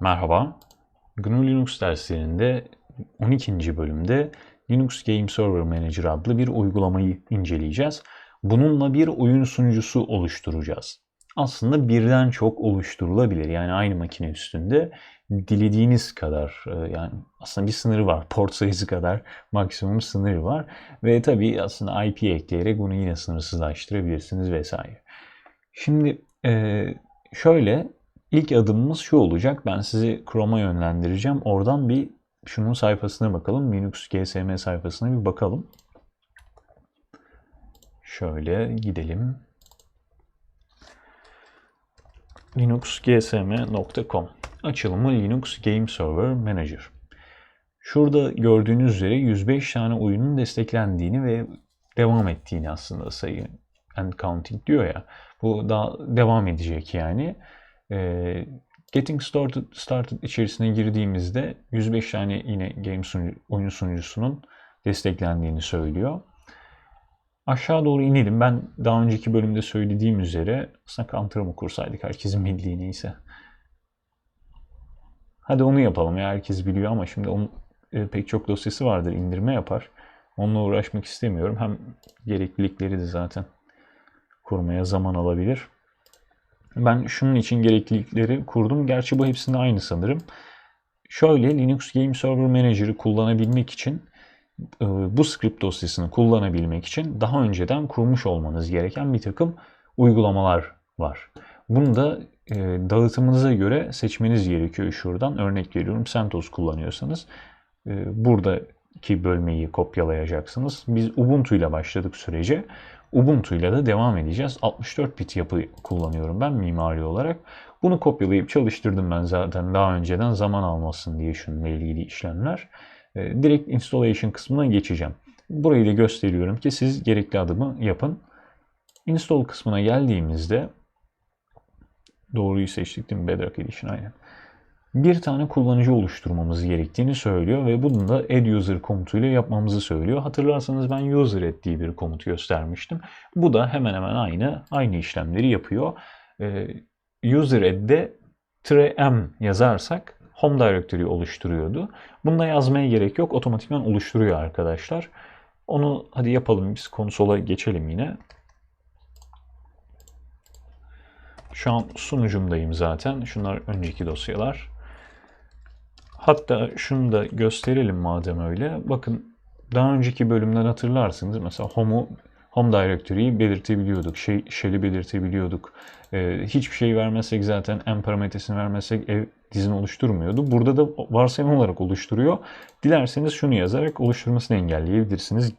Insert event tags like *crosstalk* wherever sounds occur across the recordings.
Merhaba. GNU Linux derslerinde 12. bölümde Linux Game Server Manager adlı bir uygulamayı inceleyeceğiz. Bununla bir oyun sunucusu oluşturacağız. Aslında birden çok oluşturulabilir. Yani aynı makine üstünde dilediğiniz kadar e, yani aslında bir sınırı var. Port sayısı kadar maksimum sınırı var. Ve tabii aslında IP ekleyerek bunu yine sınırsızlaştırabilirsiniz vesaire. Şimdi e, şöyle ilk adımımız şu olacak. Ben sizi Chrome'a yönlendireceğim. Oradan bir şunun sayfasına bakalım. Linux GSM sayfasına bir bakalım. Şöyle gidelim. linuxgsm.com Açılımı Linux Game Server Manager. Şurada gördüğünüz üzere 105 tane oyunun desteklendiğini ve devam ettiğini aslında sayı and counting diyor ya. Bu daha devam edecek yani. Ee, Getting Started, started içerisine girdiğimizde 105 tane yine game sunucu, oyun sunucusunun desteklendiğini söylüyor. Aşağı doğru inelim. Ben daha önceki bölümde söylediğim üzere aslında Counter'ı mı kursaydık herkesin bildiği neyse. Hadi onu yapalım ya herkes biliyor ama şimdi onun e, pek çok dosyası vardır indirme yapar. Onunla uğraşmak istemiyorum. Hem gereklilikleri de zaten kurmaya zaman alabilir. Ben şunun için gereklilikleri kurdum. Gerçi bu hepsinde aynı sanırım. Şöyle Linux Game Server Manager'ı kullanabilmek için e, bu script dosyasını kullanabilmek için daha önceden kurmuş olmanız gereken bir takım uygulamalar var. Bunu da e, dağıtımınıza göre seçmeniz gerekiyor şuradan. Örnek veriyorum CentOS kullanıyorsanız e, buradaki bölmeyi kopyalayacaksınız. Biz Ubuntu ile başladık sürece. Ubuntu ile de devam edeceğiz. 64 bit yapı kullanıyorum ben mimari olarak. Bunu kopyalayıp çalıştırdım ben zaten daha önceden zaman almasın diye şununla ilgili işlemler. Direkt installation kısmına geçeceğim. Burayı da gösteriyorum ki siz gerekli adımı yapın. Install kısmına geldiğimizde doğruyu seçtik değil mi? Bedrock Edition aynen. Bir tane kullanıcı oluşturmamız gerektiğini söylüyor ve bunu da add user komutuyla yapmamızı söylüyor. Hatırlarsanız ben user diye bir komut göstermiştim. Bu da hemen hemen aynı aynı işlemleri yapıyor. Ee, user add'de -m yazarsak home directory oluşturuyordu. Bunda yazmaya gerek yok. Otomatikman oluşturuyor arkadaşlar. Onu hadi yapalım biz konsola geçelim yine. Şu an sunucumdayım zaten. Şunlar önceki dosyalar. Hatta şunu da gösterelim madem öyle. Bakın daha önceki bölümden hatırlarsınız. Mesela home'u home directory'yi belirtebiliyorduk. Şey, shell'i belirtebiliyorduk. Ee, hiçbir şey vermezsek zaten en parametresini vermezsek ev dizini oluşturmuyordu. Burada da varsayım olarak oluşturuyor. Dilerseniz şunu yazarak oluşturmasını engelleyebilirsiniz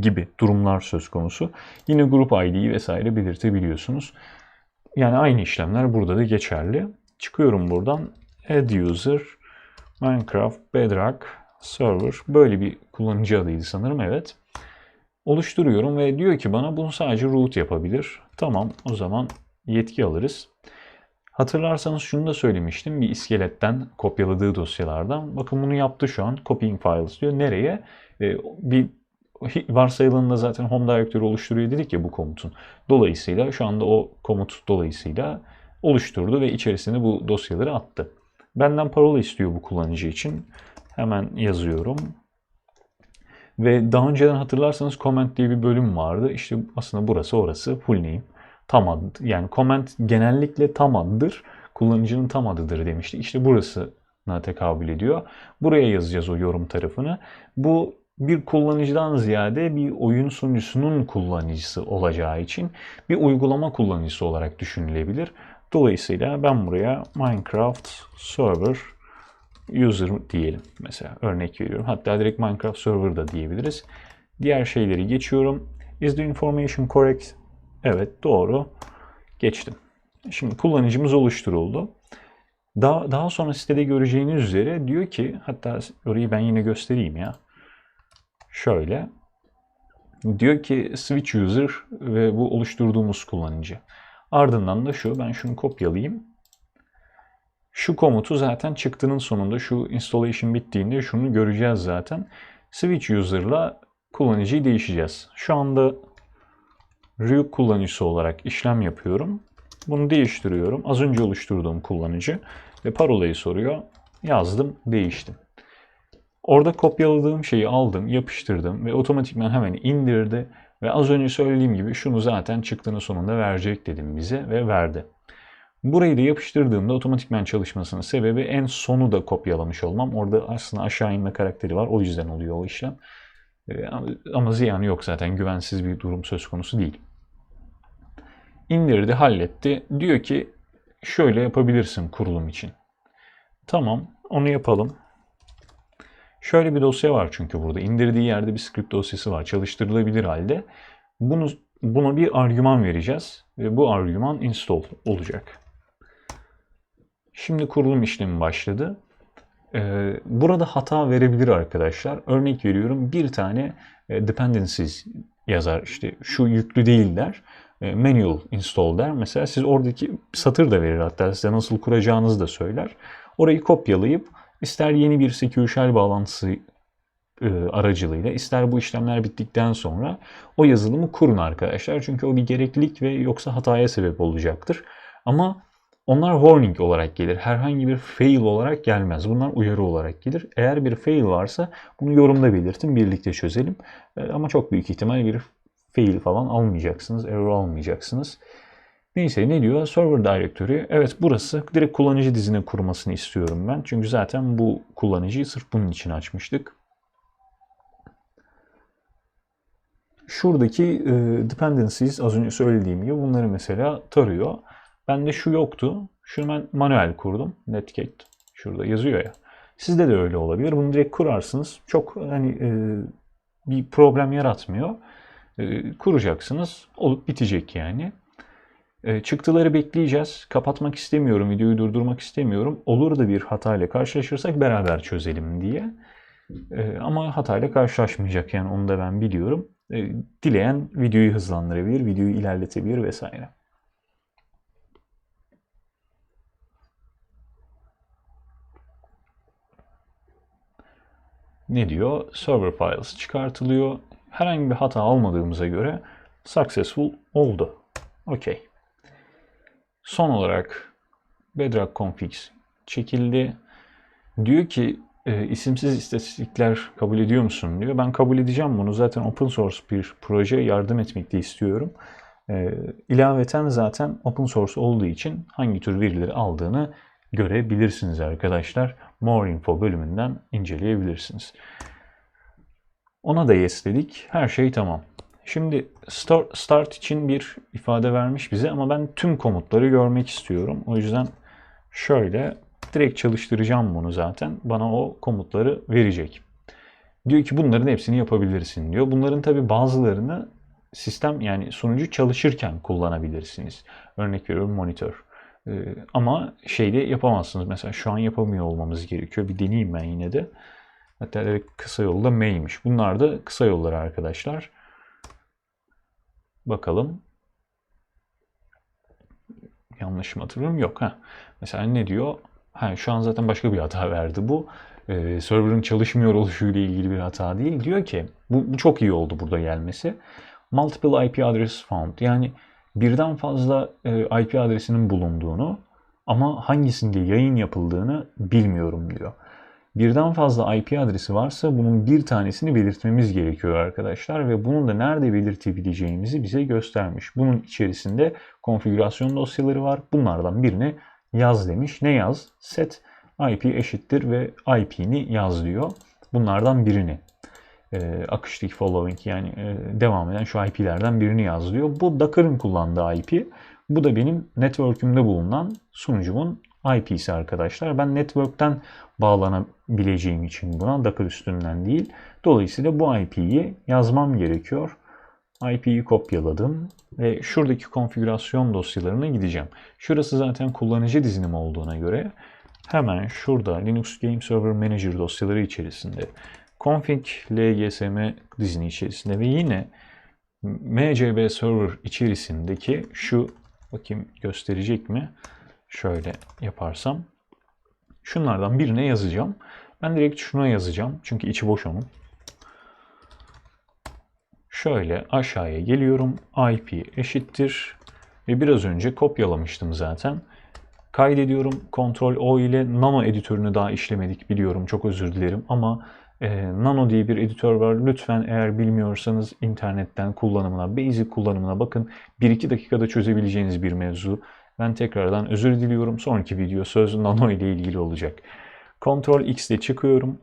gibi durumlar söz konusu. Yine grup ID'yi vesaire belirtebiliyorsunuz. Yani aynı işlemler burada da geçerli. Çıkıyorum buradan. Add user, Minecraft, Bedrock, server. Böyle bir kullanıcı adıydı sanırım. Evet. Oluşturuyorum ve diyor ki bana bunu sadece root yapabilir. Tamam o zaman yetki alırız. Hatırlarsanız şunu da söylemiştim bir iskeletten kopyaladığı dosyalardan. Bakın bunu yaptı şu an. Copying files diyor. Nereye? Ee, bir varsayılanında zaten home directory oluşturuyor dedik ya bu komutun. Dolayısıyla şu anda o komut dolayısıyla oluşturdu ve içerisine bu dosyaları attı. Benden parola istiyor bu kullanıcı için. Hemen yazıyorum. Ve daha önceden hatırlarsanız comment diye bir bölüm vardı. İşte aslında burası orası full name. Tam adı. Yani comment genellikle tam adıdır. Kullanıcının tam adıdır demiştik. İşte burasına tekabül ediyor. Buraya yazacağız o yorum tarafını. Bu bir kullanıcıdan ziyade bir oyun sunucusunun kullanıcısı olacağı için bir uygulama kullanıcısı olarak düşünülebilir. Dolayısıyla ben buraya Minecraft Server User diyelim mesela örnek veriyorum. Hatta direkt Minecraft Server da diyebiliriz. Diğer şeyleri geçiyorum. Is the information correct? Evet doğru. Geçtim. Şimdi kullanıcımız oluşturuldu. Daha, daha sonra sitede göreceğiniz üzere diyor ki hatta orayı ben yine göstereyim ya. Şöyle. Diyor ki switch user ve bu oluşturduğumuz kullanıcı. Ardından da şu ben şunu kopyalayayım. Şu komutu zaten çıktının sonunda şu installation bittiğinde şunu göreceğiz zaten. Switch user'la kullanıcıyı değişeceğiz. Şu anda Ryuk kullanıcısı olarak işlem yapıyorum. Bunu değiştiriyorum. Az önce oluşturduğum kullanıcı. ve parolayı soruyor. Yazdım, değiştim. Orada kopyaladığım şeyi aldım, yapıştırdım ve otomatikman hemen indirdi ve az önce söylediğim gibi şunu zaten çıktığının sonunda verecek dedim bize ve verdi. Burayı da yapıştırdığımda otomatikman çalışmasının sebebi en sonu da kopyalamış olmam. Orada aslında aşağı inme karakteri var. O yüzden oluyor o işlem. Ee, Ama ziyanı yok zaten. Güvensiz bir durum söz konusu değil. İndirdi, halletti. Diyor ki şöyle yapabilirsin kurulum için. Tamam, onu yapalım. Şöyle bir dosya var çünkü burada. İndirdiği yerde bir script dosyası var. Çalıştırılabilir halde. Bunu buna bir argüman vereceğiz ve bu argüman install olacak. Şimdi kurulum işlemi başladı. Ee, burada hata verebilir arkadaşlar. Örnek veriyorum bir tane e, dependencies yazar. İşte şu yüklü değil der. E, manual install der. Mesela siz oradaki satır da verir hatta size nasıl kuracağınızı da söyler. Orayı kopyalayıp ister yeni bir SQL bağlantısı e, aracılığıyla ister bu işlemler bittikten sonra o yazılımı kurun arkadaşlar. Çünkü o bir gereklilik ve yoksa hataya sebep olacaktır. Ama onlar warning olarak gelir. Herhangi bir fail olarak gelmez. Bunlar uyarı olarak gelir. Eğer bir fail varsa bunu yorumda belirtin. Birlikte çözelim. E, Ama çok büyük ihtimal bir fail falan almayacaksınız. Error almayacaksınız. Neyse ne diyor? Server Directory. Evet burası direkt kullanıcı dizine kurmasını istiyorum ben. Çünkü zaten bu kullanıcıyı sırf bunun için açmıştık. Şuradaki e, dependencies az önce söylediğim gibi bunları mesela tarıyor. Bende şu yoktu. Şunu ben manuel kurdum. Netcat şurada yazıyor ya. Sizde de öyle olabilir. Bunu direkt kurarsınız. Çok hani e, bir problem yaratmıyor. E, kuracaksınız. Olup bitecek yani. E, çıktıları bekleyeceğiz. Kapatmak istemiyorum. Videoyu durdurmak istemiyorum. Olur da bir hatayla karşılaşırsak beraber çözelim diye. E, ama hatayla karşılaşmayacak yani onu da ben biliyorum. E, dileyen videoyu hızlandırabilir, videoyu ilerletebilir vesaire. ne diyor? Server files çıkartılıyor. Herhangi bir hata almadığımıza göre successful oldu. Okey. Son olarak Bedrock Configs çekildi. Diyor ki e, isimsiz istatistikler kabul ediyor musun diyor. Ben kabul edeceğim bunu. Zaten open source bir proje yardım etmek de istiyorum. E, ilaveten zaten open source olduğu için hangi tür verileri aldığını görebilirsiniz arkadaşlar. More Info bölümünden inceleyebilirsiniz. Ona da yes dedik. Her şey tamam. Şimdi start, için bir ifade vermiş bize ama ben tüm komutları görmek istiyorum. O yüzden şöyle direkt çalıştıracağım bunu zaten. Bana o komutları verecek. Diyor ki bunların hepsini yapabilirsin diyor. Bunların tabi bazılarını sistem yani sunucu çalışırken kullanabilirsiniz. Örnek veriyorum monitör. Ee, ama şeyde yapamazsınız. Mesela şu an yapamıyor olmamız gerekiyor. Bir deneyeyim ben yine de. Hatta kısa yolda M'ymiş. Bunlar da kısa yollar arkadaşlar. Bakalım. Yanlış mı hatırlıyorum? Yok. ha. Mesela ne diyor? Ha, şu an zaten başka bir hata verdi bu. Ee, server'ın çalışmıyor oluşuyla ilgili bir hata değil. Diyor ki bu, bu çok iyi oldu burada gelmesi. Multiple IP address found. Yani birden fazla e, IP adresinin bulunduğunu ama hangisinde yayın yapıldığını bilmiyorum diyor. Birden fazla IP adresi varsa bunun bir tanesini belirtmemiz gerekiyor arkadaşlar ve bunu da nerede belirtebileceğimizi bize göstermiş. Bunun içerisinde konfigürasyon dosyaları var. Bunlardan birini yaz demiş. Ne yaz? Set IP eşittir ve IP'ni yaz diyor. Bunlardan birini e, akıştaki following yani e, devam eden şu IP'lerden birini yaz diyor. Bu Docker'ın kullandığı IP. Bu da benim network'ümde bulunan sunucumun IP'si arkadaşlar. Ben network'ten bağlanabileceğim için buna Docker üstünden değil. Dolayısıyla bu IP'yi yazmam gerekiyor. IP'yi kopyaladım ve şuradaki konfigürasyon dosyalarına gideceğim. Şurası zaten kullanıcı dizinim olduğuna göre hemen şurada Linux Game Server Manager dosyaları içerisinde config lgsm dizini içerisinde ve yine mcb server içerisindeki şu bakayım gösterecek mi? Şöyle yaparsam şunlardan birine yazacağım. Ben direkt şuna yazacağım. Çünkü içi boş onun. Şöyle aşağıya geliyorum. IP eşittir. Ve biraz önce kopyalamıştım zaten. Kaydediyorum. Ctrl O ile Nano editörünü daha işlemedik biliyorum. Çok özür dilerim ama e, Nano diye bir editör var. Lütfen eğer bilmiyorsanız internetten kullanımına, basic kullanımına bakın. 1-2 dakikada çözebileceğiniz bir mevzu. Ben tekrardan özür diliyorum. Sonraki video söz Nano ile ilgili olacak. Ctrl X ile çıkıyorum.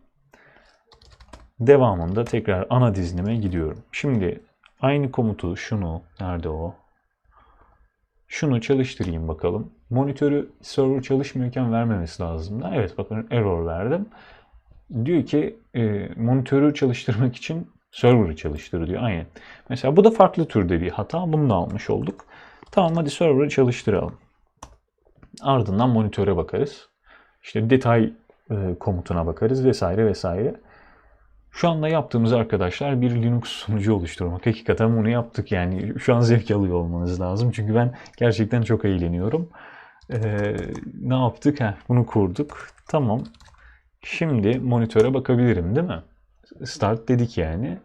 Devamında tekrar ana dizinime gidiyorum. Şimdi aynı komutu şunu nerede o? Şunu çalıştırayım bakalım. Monitörü server çalışmıyorken vermemesi lazım. Evet bakın error verdim. Diyor ki e, monitörü çalıştırmak için server'ı çalıştır diyor. Aynen. Mesela bu da farklı türde bir hata. Bunu da almış olduk. Tamam hadi server'ı çalıştıralım. Ardından monitöre bakarız. İşte detay e, komutuna bakarız vesaire vesaire. Şu anda yaptığımız arkadaşlar bir Linux sunucu oluşturmak. Hakikaten bunu yaptık yani. Şu an zevk alıyor olmanız lazım. Çünkü ben gerçekten çok eğleniyorum. Ee, ne yaptık? Heh, bunu kurduk. Tamam. Şimdi monitöre bakabilirim değil mi? Start dedik yani.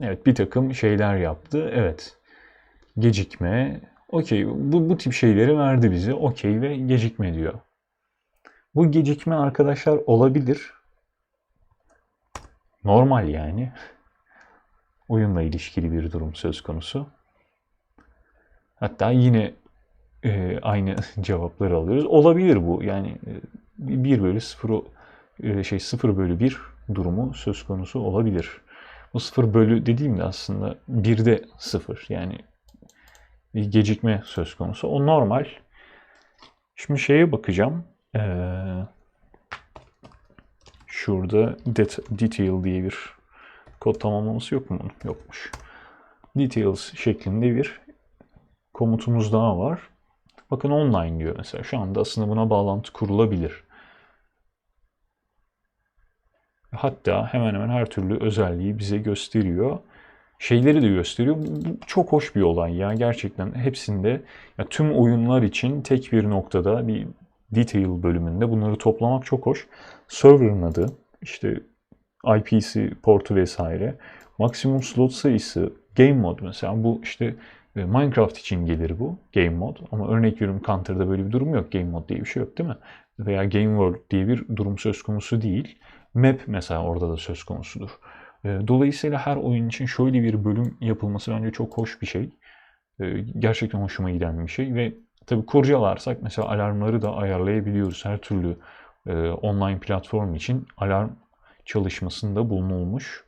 Evet bir takım şeyler yaptı. Evet. Gecikme. Okey. Bu, bu tip şeyleri verdi bize. Okey ve gecikme diyor. Bu gecikme arkadaşlar olabilir. Normal yani. Oyunla ilişkili bir durum söz konusu. Hatta yine e, aynı *laughs* cevapları alıyoruz. Olabilir bu. Yani e, 1 bölü 0 e, şey 0 bölü 1 durumu söz konusu olabilir. Bu 0 bölü dediğimde aslında 1'de 0 yani bir gecikme söz konusu. O normal. Şimdi şeye bakacağım. Ee, şurada det detail diye bir kod tamamlaması yok mu? Yokmuş. Details şeklinde bir komutumuz daha var. Bakın online diyor mesela. Şu anda aslında buna bağlantı kurulabilir. Hatta hemen hemen her türlü özelliği bize gösteriyor. Şeyleri de gösteriyor. Bu çok hoş bir olay ya gerçekten. Hepsinde ya tüm oyunlar için tek bir noktada bir detail bölümünde bunları toplamak çok hoş. Server'ın adı, işte IP'si, portu vesaire. Maksimum slot sayısı, game mod mesela bu işte e, Minecraft için gelir bu game mod ama örnek veriyorum Counter'da böyle bir durum yok. Game mod diye bir şey yok değil mi? Veya Game World diye bir durum söz konusu değil. Map mesela orada da söz konusudur. E, dolayısıyla her oyun için şöyle bir bölüm yapılması bence çok hoş bir şey. E, gerçekten hoşuma giden bir şey ve tabi kurcalarsak mesela alarmları da ayarlayabiliyoruz. Her türlü online platform için alarm çalışmasında bulunulmuş.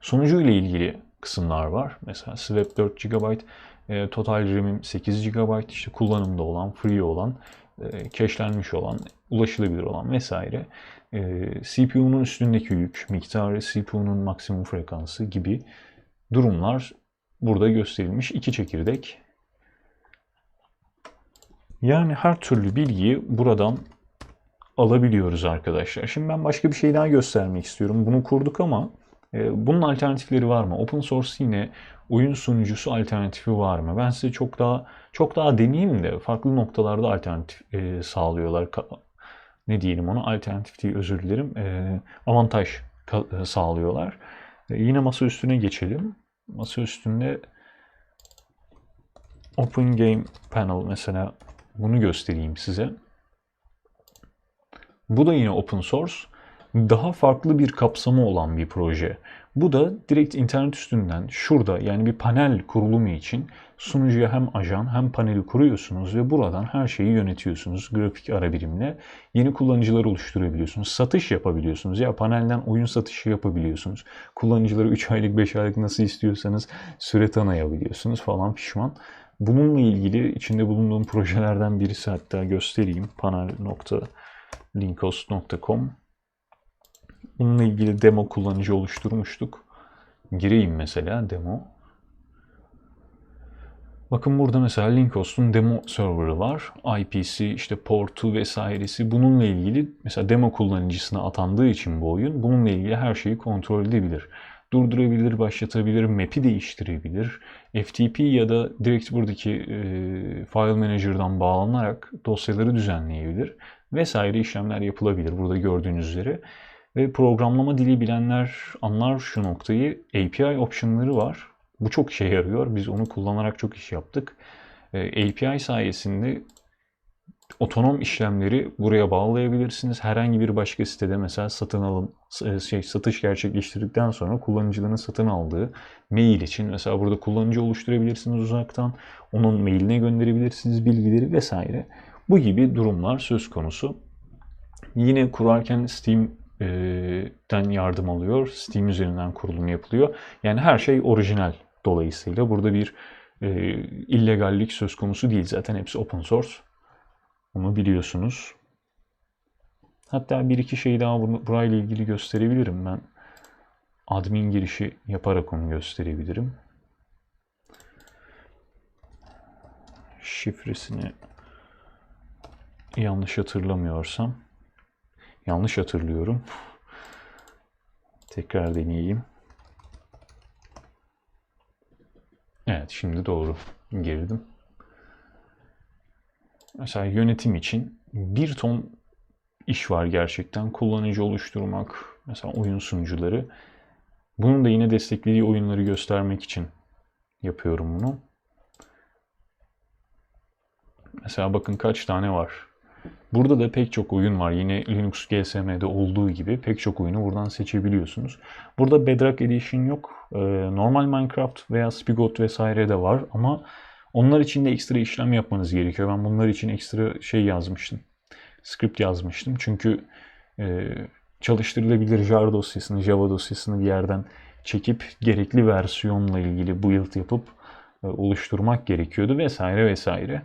Sonucu ile ilgili kısımlar var. Mesela Swap 4 GB, e, Total RAM'im 8 GB, işte kullanımda olan, free olan, e, cache'lenmiş olan, ulaşılabilir olan vesaire. E, CPU'nun üstündeki yük miktarı, CPU'nun maksimum frekansı gibi durumlar burada gösterilmiş. iki çekirdek. Yani her türlü bilgiyi buradan alabiliyoruz arkadaşlar. Şimdi ben başka bir şey daha göstermek istiyorum. Bunu kurduk ama e, bunun alternatifleri var mı? Open source yine oyun sunucusu alternatifi var mı? Ben size çok daha çok daha deneyeyim de farklı noktalarda alternatif e, sağlıyorlar. Ne diyelim onu? Alternatif değil özür dilerim. E, avantaj sağlıyorlar. E, yine masa üstüne geçelim. Masa üstünde Open Game Panel mesela bunu göstereyim size. Bu da yine open source. Daha farklı bir kapsamı olan bir proje. Bu da direkt internet üstünden şurada yani bir panel kurulumu için sunucuya hem ajan hem paneli kuruyorsunuz ve buradan her şeyi yönetiyorsunuz. Grafik ara birimle yeni kullanıcılar oluşturabiliyorsunuz. Satış yapabiliyorsunuz. Ya panelden oyun satışı yapabiliyorsunuz. Kullanıcıları 3 aylık 5 aylık nasıl istiyorsanız süre tanıyabiliyorsunuz falan pişman. Bununla ilgili içinde bulunduğum projelerden birisi hatta göstereyim. panel.linkhost.com Bununla ilgili demo kullanıcı oluşturmuştuk. Gireyim mesela demo. Bakın burada mesela Linkhost'un demo server'ı var. IP'si, işte portu vesairesi. Bununla ilgili mesela demo kullanıcısına atandığı için bu oyun bununla ilgili her şeyi kontrol edebilir. Durdurabilir, başlatabilir, map'i değiştirebilir. FTP ya da direkt buradaki e, file manager'dan bağlanarak dosyaları düzenleyebilir. Vesaire işlemler yapılabilir burada gördüğünüz üzere. Ve programlama dili bilenler anlar şu noktayı. API optionları var. Bu çok işe yarıyor. Biz onu kullanarak çok iş yaptık. E, API sayesinde otonom işlemleri buraya bağlayabilirsiniz. Herhangi bir başka sitede mesela satın alım e, şey satış gerçekleştirdikten sonra kullanıcıların satın aldığı mail için mesela burada kullanıcı oluşturabilirsiniz uzaktan. Onun mailine gönderebilirsiniz bilgileri vesaire. Bu gibi durumlar söz konusu. Yine kurarken Steam'den yardım alıyor. Steam üzerinden kurulum yapılıyor. Yani her şey orijinal dolayısıyla. Burada bir e, illegallik söz konusu değil. Zaten hepsi open source. Onu biliyorsunuz. Hatta bir iki şey daha bunu, burayla ilgili gösterebilirim ben. Admin girişi yaparak onu gösterebilirim. Şifresini yanlış hatırlamıyorsam yanlış hatırlıyorum. Tekrar deneyeyim. Evet şimdi doğru girdim. Mesela yönetim için bir ton iş var gerçekten. Kullanıcı oluşturmak, mesela oyun sunucuları. Bunun da yine desteklediği oyunları göstermek için yapıyorum bunu. Mesela bakın kaç tane var. Burada da pek çok oyun var. Yine Linux GSM'de olduğu gibi pek çok oyunu buradan seçebiliyorsunuz. Burada Bedrock Edition yok. Ee, normal Minecraft veya Spigot vesaire de var ama onlar için de ekstra işlem yapmanız gerekiyor. Ben bunlar için ekstra şey yazmıştım. Script yazmıştım. Çünkü e, çalıştırılabilir jar dosyasını, Java dosyasını bir yerden çekip gerekli versiyonla ilgili build yapıp e, oluşturmak gerekiyordu vesaire vesaire.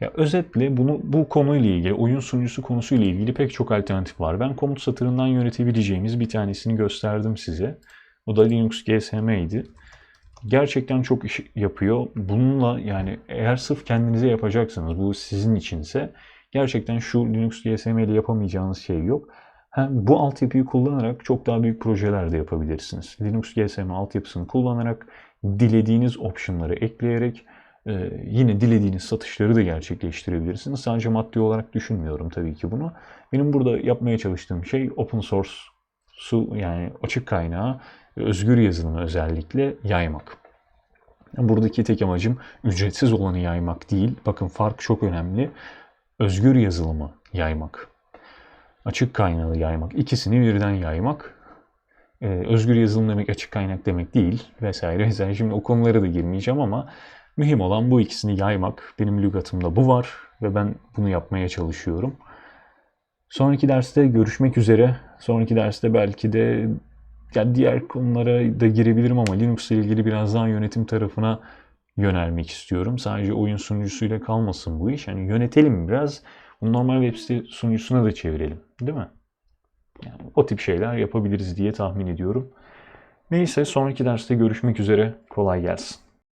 Ya özetle bunu bu konuyla ilgili, oyun sunucusu konusuyla ilgili pek çok alternatif var. Ben komut satırından yönetebileceğimiz bir tanesini gösterdim size. O da Linux GSM'ydi. Gerçekten çok iş yapıyor. Bununla yani eğer sırf kendinize yapacaksanız bu sizin içinse gerçekten şu Linux GSM ile yapamayacağınız şey yok. Hem bu altyapıyı kullanarak çok daha büyük projeler de yapabilirsiniz. Linux GSM altyapısını kullanarak dilediğiniz optionları ekleyerek ee, yine dilediğiniz satışları da gerçekleştirebilirsiniz. Sadece maddi olarak düşünmüyorum tabii ki bunu. Benim burada yapmaya çalıştığım şey open source su yani açık kaynağı özgür yazılımı özellikle yaymak. Buradaki tek amacım ücretsiz olanı yaymak değil. Bakın fark çok önemli. Özgür yazılımı yaymak. Açık kaynağı yaymak. İkisini birden yaymak. Ee, özgür yazılım demek açık kaynak demek değil vesaire vesaire. Şimdi o konulara da girmeyeceğim ama Mühim olan bu ikisini yaymak. Benim lügatımda bu var ve ben bunu yapmaya çalışıyorum. Sonraki derste görüşmek üzere. Sonraki derste belki de ya diğer konulara da girebilirim ama Linux ile ilgili biraz daha yönetim tarafına yönelmek istiyorum. Sadece oyun sunucusuyla kalmasın bu iş. Yani yönetelim biraz. Bunu normal web site sunucusuna da çevirelim. Değil mi? Yani o tip şeyler yapabiliriz diye tahmin ediyorum. Neyse sonraki derste görüşmek üzere. Kolay gelsin.